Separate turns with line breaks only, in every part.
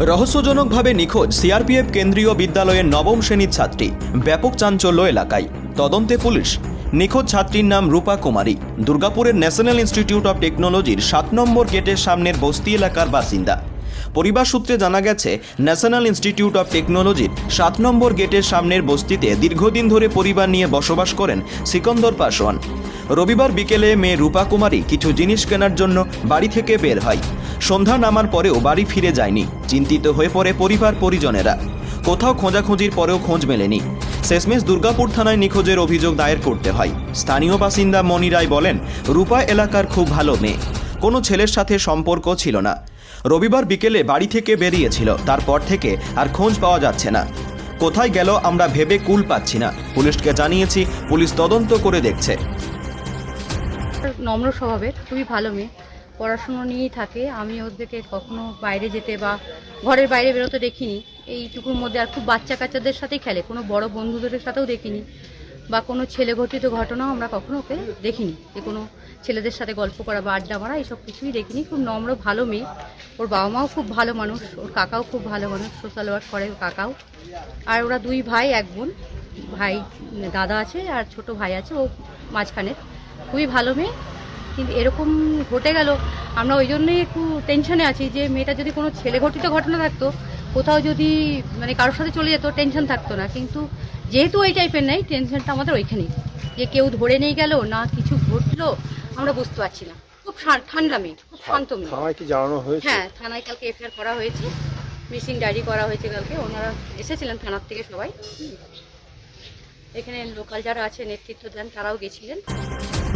রহস্যজনকভাবে নিখোঁজ সিআরপিএফ কেন্দ্রীয় বিদ্যালয়ের নবম শ্রেণির ছাত্রী। ব্যাপক চাঞ্চল্য এলাকায়। তদন্তে পুলিশ। নিখোঁজ ছাত্রীর নাম রূপা কুমারী। দুর্গাপুরের ন্যাশনাল ইনস্টিটিউট অফ টেকনোলজির সাত নম্বর গেটের সামনের বস্তি এলাকার বাসিন্দা। পরিবার সূত্রে জানা গেছে, ন্যাশনাল ইনস্টিটিউট অফ টেকনোলজির সাত নম্বর গেটের সামনের বস্তিতে দীর্ঘদিন ধরে পরিবার নিয়ে বসবাস করেন সিকন্দর পাসওয়ান। রবিবার বিকেলে মেয়ে রূপা কুমারী কিছু জিনিস কেনার জন্য বাড়ি থেকে বের হয়। সন্ধ্যা নামার পরেও বাড়ি ফিরে যায়নি। চিন্তিত হয়ে পড়ে পরিবার পরিজনেরা। কোথাও খোঁজাখুঁজির পরেও খোঁজ মেলেনি। শেষমেশ দুর্গাপুর থানায় নিখোঁজের অভিযোগ দায়ের করতে হয়। স্থানীয় বাসিন্দা মনি রায় বলেন, রূপা এলাকার খুব ভালো মেয়ে। কোনো ছেলের সাথে সম্পর্ক ছিল না। রবিবার বিকেলে বাড়ি থেকে বেরিয়েছিল। তারপর থেকে আর খোঁজ পাওয়া যাচ্ছে না। কোথায় গেল আমরা ভেবে কুল পাচ্ছি না। পুলিশকে জানিয়েছি, পুলিশ তদন্ত করে দেখছে।
নম্র স্বভাবের, খুবই ভালো মেয়ে। পড়াশুনো নিয়েই থাকে। আমি ওদেরকে কখনো বাইরে যেতে বা ঘরের বাইরে বেরোতে দেখিনি। এইটুকুর মধ্যে আর খুব বাচ্চা কাচ্চাদের সাথেই খেলে। কোনো বড় বন্ধুদের সাথেও দেখিনি। বা কোনো ছেলে ঘটিত ঘটনাও আমরা কখনো ওকে দেখিনি। যে কোনো ছেলেদের সাথে গল্প করা বা আড্ডা মারা এইসব কিছুই দেখিনি। খুব নম্র, ভালো মেয়ে। ওর বাবা মাও খুব ভালো মানুষ। ওর কাকাও খুব ভালো মানুষ। সোশ্যাল ওয়ার্ক করে ওর কাকাও। আর ওরা দুই ভাই, এক বোন। ভাই, দাদা আছে আর ছোট ভাই আছে। ও মাঝখানে খুবই ভালো মেয়ে। কিন্তু এরকম ঘটে গেল? আমরা ওই জন্যই একটু টেনশনে আছি যে মেয়েটা যদি কোনো ছেলে ঘটিত ঘটনা থাকতো কোথাও যদি মানে কারোর সাথে চলে যেত টেনশন থাকতো না। কিন্তু যেহেতু ওই টাইপের নেই টেনশনটা আমাদের ওইখানেই। যে কেউ ধরে নিয়ে গেল না কিছু ঘটলো আমরা বুঝতে পারছি না। খুব ঠান্ডা মেয়ে খুব শান্ত মেয়ে।
থানায় কি জানানো হয়েছে?
হ্যাঁ থানায় কালকে এফআইআর করা হয়েছে। মিসিং ডায়েরি করা হয়েছে কালকে। ওনারা এসেছিলেন থানার থেকে সবাই। এখানে লোকাল যারা আছে নেতৃত্ব দেন তারাও গেছিলেন।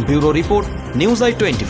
Bureau report news I twenty